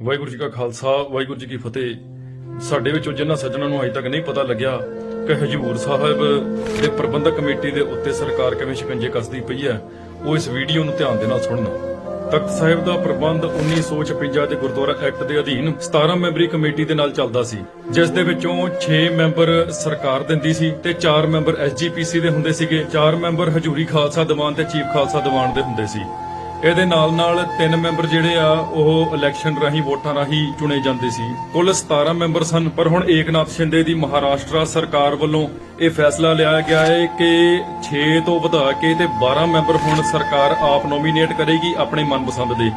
ਵਾਹਿਗੁਰੂ ਜੀ ਕਾ ਖਾਲਸਾ, ਵਾਹਿਗੁਰੂ ਜੀ ਕੀ ਫਤਿਹ। ਸਾਡੇ ਵਿੱਚੋਂ ਜਿਨ੍ਹਾਂ ਸੱਜਣਾਂ ਨੂੰ ਅਜੇ ਤੱਕ ਨਹੀਂ ਪਤਾ ਲੱਗਿਆ ਕਿ ਹਜੂਰ ਸਾਹਿਬ ਦੇ ਪ੍ਰਬੰਧਕ ਕਮੇਟੀ ਦੇ ਉੱਤੇ ਸਰਕਾਰ ਕਿਵੇਂ ਸ਼ਿਕੰਜੇ ਕੱਸਦੀ ਪਈ ਹੈ, ਉਹ ਇਸ ਵੀਡੀਓ ਨੂੰ ਧਿਆਨ ਦੇ ਨਾਲ ਸੁਣਨ। ਤਖਤ ਸਾਹਿਬ ਦਾ ਪ੍ਰਬੰਧ 1956 ਦੇ ਗੁਰਦੁਆਰਾ ਐਕਟ ਦੇ ਅਧੀਨ 17 ਮੈਂਬਰੀ ਕਮੇਟੀ ਦੇ ਨਾਲ ਚੱਲਦਾ ਸੀ, ਜਿਸ ਦੇ ਵਿੱਚੋਂ 6 ਮੈਂਬਰ ਸਰਕਾਰ ਦਿੰਦੀ ਸੀ ਤੇ 4 ਮੈਂਬਰ ਐਸਜੀਪੀਸੀ ਦੇ ਹੁੰਦੇ ਸੀਗੇ। 4 ਮੈਂਬਰ ਹਜੂਰੀ ਖਾਲਸਾ ਦੀਵਾਨ ਤੇ ਚੀਫ ਖਾਲਸਾ ਦੀਵਾਨ ਦੇ ਹੁੰਦੇ ਸੀ। ਇਹਦੇ ਨਾਲ ਨਾਲ ਤਿੰਨ ਮੈਂਬਰ ਜਿਹੜੇ ਆ, ਉਹ ਇਲੈਕਸ਼ਨ ਰਾਹੀਂ, ਵੋਟਾਂ ਰਾਹੀਂ ਚੁਣੇ ਜਾਂਦੇ ਸੀ। ਕੁੱਲ 17 ਮੈਂਬਰ ਸਨ, ਪਰ ਹੁਣ ਏਕਨਾਥ ਸ਼ਿੰਦੇ ਦੀ ਮਹਾਰਾਸ਼ਟਰ ਸਰਕਾਰ ਵੱਲੋਂ ਇਹ ਫੈਸਲਾ ਲਿਆ ਗਿਆ ਹੈ ਕਿ 6 ਤੋਂ ਵਧਾ ਕੇ ਤੇ 12 ਮੈਂਬਰ ਹੁਣ ਸਰਕਾਰ ਆਪ ਨੋਮੀਨੇਟ ਕਰੇਗੀ ਆਪਣੇ ਮਨਪਸੰਦ ਦੇ।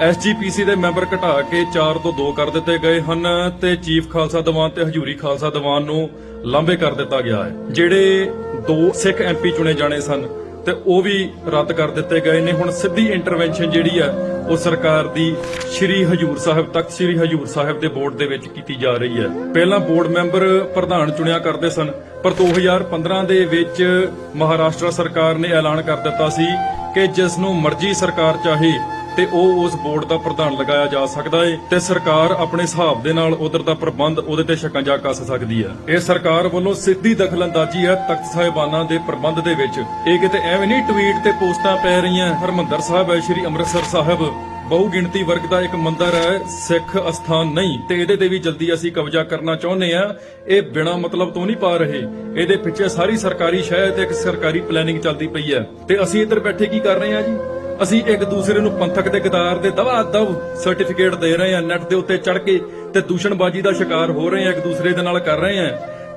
ਐਸਜੀਪੀਸੀ ਦੇ ਮੈਂਬਰ ਘਟਾ ਕੇ 4 ਤੋਂ 2 ਕਰ ਦਿੱਤੇ ਗਏ ਹਨ ਤੇ ਚੀਫ ਖਾਲਸਾ ਦੀਵਾਨ ਤੇ ਹਜੂਰੀ ਖਾਲਸਾ ਦੀਵਾਨ ਨੂੰ ਲਾਂਭੇ ਕਰ ਦਿੱਤਾ ਗਿਆ ਹੈ, ਜਿਹੜੇ ਦੋ ਸਿੱਖ ਐਮਪੀ ਚੁਣੇ ਜਾਣੇ ਸਨ। ਤੇ ਉਹ ਵੀ ਰੱਦ ਕਰ ਦਿੱਤੇ ਗਏ ਨੇ। ਹੁਣ ਸਿੱਧੀ ਇੰਟਰਵੈਂਸ਼ਨ ਜਿਹੜੀ ਆ, ਉਹ ਸਰਕਾਰ ਦੀ ਸ਼੍ਰੀ ਹਜੂਰ ਸਾਹਿਬ ਤਖਤ ਸ਼੍ਰੀ ਹਜੂਰ ਸਾਹਿਬ ਦੇ ਬੋਰਡ ਦੇ ਵਿੱਚ ਕੀਤੀ ਜਾ ਰਹੀ ਹੈ ਪਹਿਲਾਂ ਬੋਰਡ ਮੈਂਬਰ ਪ੍ਰਧਾਨ ਚੁਣਿਆ ਕਰਦੇ ਸਨ, ਪਰ 2015 ਦੇ ਵਿੱਚ ਮਹਾਰਾਸ਼ਟਰ ਸਰਕਾਰ ਨੇ ਐਲਾਨ ਕਰ ਦਿੱਤਾ ਸੀ ਕਿ ਜਿਸ ਨੂੰ ਮਰਜ਼ੀ ਸਰਕਾਰ ਚਾਹੇ ਤੇ ਉਹ ਉਸ ਬੋਰਡ ਦਾ ਪ੍ਰਧਾਨ ਲਗਾਇਆ ਜਾ ਸਕਦਾ ਹੈ ਤੇ ਸਰਕਾਰ ਆਪਣੇ ਹਿਸਾਬ ਦੇ ਨਾਲ ਉਧਰ ਦਾ ਪ੍ਰਬੰਧ ਉਹਦੇ ਤੇ ਸ਼ਿਕੰਜਾ ਕੱਸ ਸਕਦੀ ਹੈ। ਇਹ ਸਰਕਾਰ ਵੱਲੋਂ ਸਿੱਧੀ ਦਖਲਅੰਦਾਜ਼ੀ ਹੈ ਤਖਤ ਸਾਹਿਬਾਨਾਂ ਦੇ ਪ੍ਰਬੰਧ ਦੇ ਵਿੱਚ। ਇਹ ਕਿਤੇ ਐਵੇਂ ਨਹੀਂ ਟਵੀਟ ਤੇ ਪੋਸਟਾਂ ਪੈ ਰਹੀਆਂ, ਹਰਮੰਦਰ ਸਾਹਿਬ ਹੈ, ਸ਼੍ਰੀ ਅੰਮ੍ਰਿਤਸਰ ਸਾਹਿਬ। ਬਹੁ ਗਿਣਤੀ ਵਰਗ ਦਾ ਇੱਕ ਮੰਦਿਰ ਹੈ, ਸਿੱਖ ਅਸਥਾਨ ਨਹੀਂ। ਤੇ ਇਹਦੇ ਤੇ ਵੀ ਜਲਦੀ ਅਸੀਂ ਕਬਜ਼ਾ ਕਰਨਾ ਚਾਹੁੰਦੇ ਆ ਇਹ ਬਿਨਾ ਮਤਲਬ ਤੋਂ ਨਹੀਂ ਪਾ ਰਹੇ। ਇਹਦੇ ਪਿੱਛੇ ਸਾਰੀ ਸਰਕਾਰੀ ਸ਼ਹਿ ਤੇ ਇੱਕ ਸਰਕਾਰੀ ਪਲੈਨਿੰਗ ਚੱਲਦੀ ਪਈ ਹੈ। ਤੇ ਅਸੀਂ ਇੱਧਰ ਬੈਠੇ ਕੀ ਕਰ ਰਹੇ ਆ ਜੀ? ਅਸੀਂ ਇੱਕ ਦੂਸਰੇ ਨੂੰ ਪੰਥਕ ਦੇ ਗਦਾਰ ਦੇ ਦਵਾ ਦਵ ਸਰਟੀਫਿਕੇਟ ਦੇ ਰਹੇ ਹਾਂ ਨੈਟ ਦੇ ਉੱਤੇ ਚੜ ਕੇ ਤੇ ਦੂਸ਼ਣਬਾਜ਼ੀ ਦਾ ਸ਼ਿਕਾਰ ਹੋ ਰਹੇ ਹਾਂ, ਇੱਕ ਦੂਸਰੇ ਦੇ ਨਾਲ ਕਰ ਰਹੇ ਹਾਂ।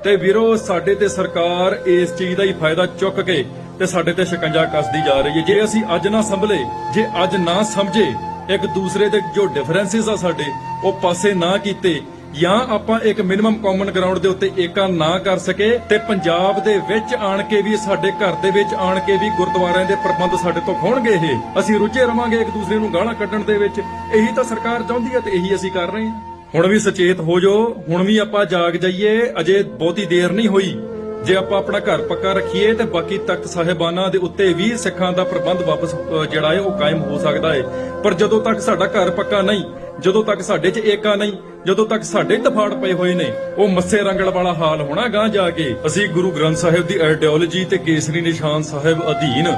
ਤੇ ਵੀਰੋ, ਸਾਡੇ ਤੇ ਸਰਕਾਰ ਇਸ ਚੀਜ਼ ਦਾ ਹੀ ਫਾਇਦਾ ਚੁੱਕ ਕੇ ਤੇ ਸਾਡੇ ਤੇ ਸ਼ਿਕੰਜਾ ਕੱਸਦੀ ਜਾ ਰਹੀ ਹੈ। ਜੇ ਅਸੀਂ ਅੱਜ ਨਾ ਸੰਭਲੇ, ਜੇ ਅੱਜ ਨਾ ਸਮਝੇ, ਇੱਕ ਦੂਸਰੇ ਦੇ ਜੋ ਡਿਫਰੈਂਸਿਸ ਆ ਸਾਡੇ, ਉਹ ਪਾਸੇ ਨਾ ਕੀਤੇ ਜਾਂ ਆਪਾਂ ਇੱਕ ਮਿਨੀਮਮ ਕਾਮਨ ਗਰਾਊਂਡ ਦੇ ਉੱਤੇ ਏਕਾ ਨਾ ਕਰ ਸਕੇ ਤੇ ਪੰਜਾਬ ਦੇ ਵਿੱਚ ਆਣ ਕੇ ਵੀ ਸਾਡੇ ਘਰ ਦੇ ਵਿੱਚ ਆਣ ਕੇ ਵੀ ਗੁਰਦੁਆਰਿਆਂ ਦੇ ਪ੍ਰਬੰਧ ਸਾਡੇ ਤੋਂ ਖੋਣਗੇ ਇਹ। ਅਸੀਂ ਰੁੱਝੇ ਰਵਾਂਗੇ ਇੱਕ ਦੂਸਰੇ ਨੂੰ ਗਾਲਾਂ ਕੱਢਣ ਦੇ ਵਿੱਚ। ਇਹੀ ਤਾਂ ਸਰਕਾਰ ਚਾਹੁੰਦੀ ਹੈ ਤੇ ਇਹੀ ਅਸੀਂ ਕਰ ਰਹੇ ਹਾਂ। ਹੁਣ ਵੀ ਸੁਚੇਤ ਹੋ ਜਾਓ, ਹੁਣ ਵੀ ਆਪਾਂ ਜਾਗ ਜਾਈਏ, ਅਜੇ ਬਹੁਤੀ ਦੇਰ ਨਹੀਂ ਹੋਈ। ਜੇ ਆਪਾਂ ਆਪਣਾ ਘਰ ਪੱਕਾ ਰੱਖੀਏ ਤੇ ਬਾਕੀ ਤਖਤ ਸਾਹਿਬਾਨਾਂ ਦੇ ਉੱਤੇ ਵੀ ਸਿੱਖਾਂ ਦਾ ਪ੍ਰਬੰਧ ਵਾਪਸ ਜਿਹੜਾ ਹੈ ਉਹ ਕਾਇਮ ਹੋ ਸਕਦਾ ਹੈ। ਪਰ ਜਦੋਂ ਤੱਕ ਸਾਡਾ ਘਰ ਪੱਕਾ ਨਹੀਂ, ਜਦੋਂ ਤੱਕ ਸਾਡੇ 'ਚ ਏਕਾ ਨਹੀਂ, ਜਦੋਂ ਤੱਕ ਸਾਡੇ ਤਫਾੜ ਪਏ ਹੋਏ ਨੇ, ਉਹ ਮੱਸੇ ਰੰਗੜ ਵਾਲਾ ਹਾਲ ਹੋਣਾ ਗਾਂ ਜਾ ਕੇ। ਅਸੀਂ ਗੁਰੂ ਗ੍ਰੰਥ ਸਾਹਿਬ ਦੀ ਆਈਡੀਓਲੋਜੀ ਤੇ ਕੇਸਰੀ ਨਿਸ਼ਾਨ ਸਾਹਿਬ ਅਧੀਨ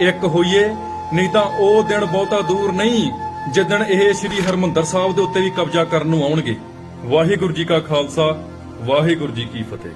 ਇੱਕ ਹੋਈਏ, ਨਹੀਂ ਤਾਂ ਉਹ ਦਿਨ ਬਹੁਤਾ ਦੂਰ ਨਹੀਂ, ਜਿੱਦਣ ਇਹ ਸ੍ਰੀ ਹਰਮੰਦਰ ਸਾਹਿਬ ਦੇ ਉੱਤੇ ਵੀ ਕਬਜ਼ਾ ਕਰਨ ਨੂੰ ਆਉਣਗੇ। ਵਾਹਿਗੁਰੂ ਜੀ ਕਾ ਖਾਲਸਾ, ਵਾਹਿਗੁਰੂ ਜੀ ਕੀ ਫਤਿਹ।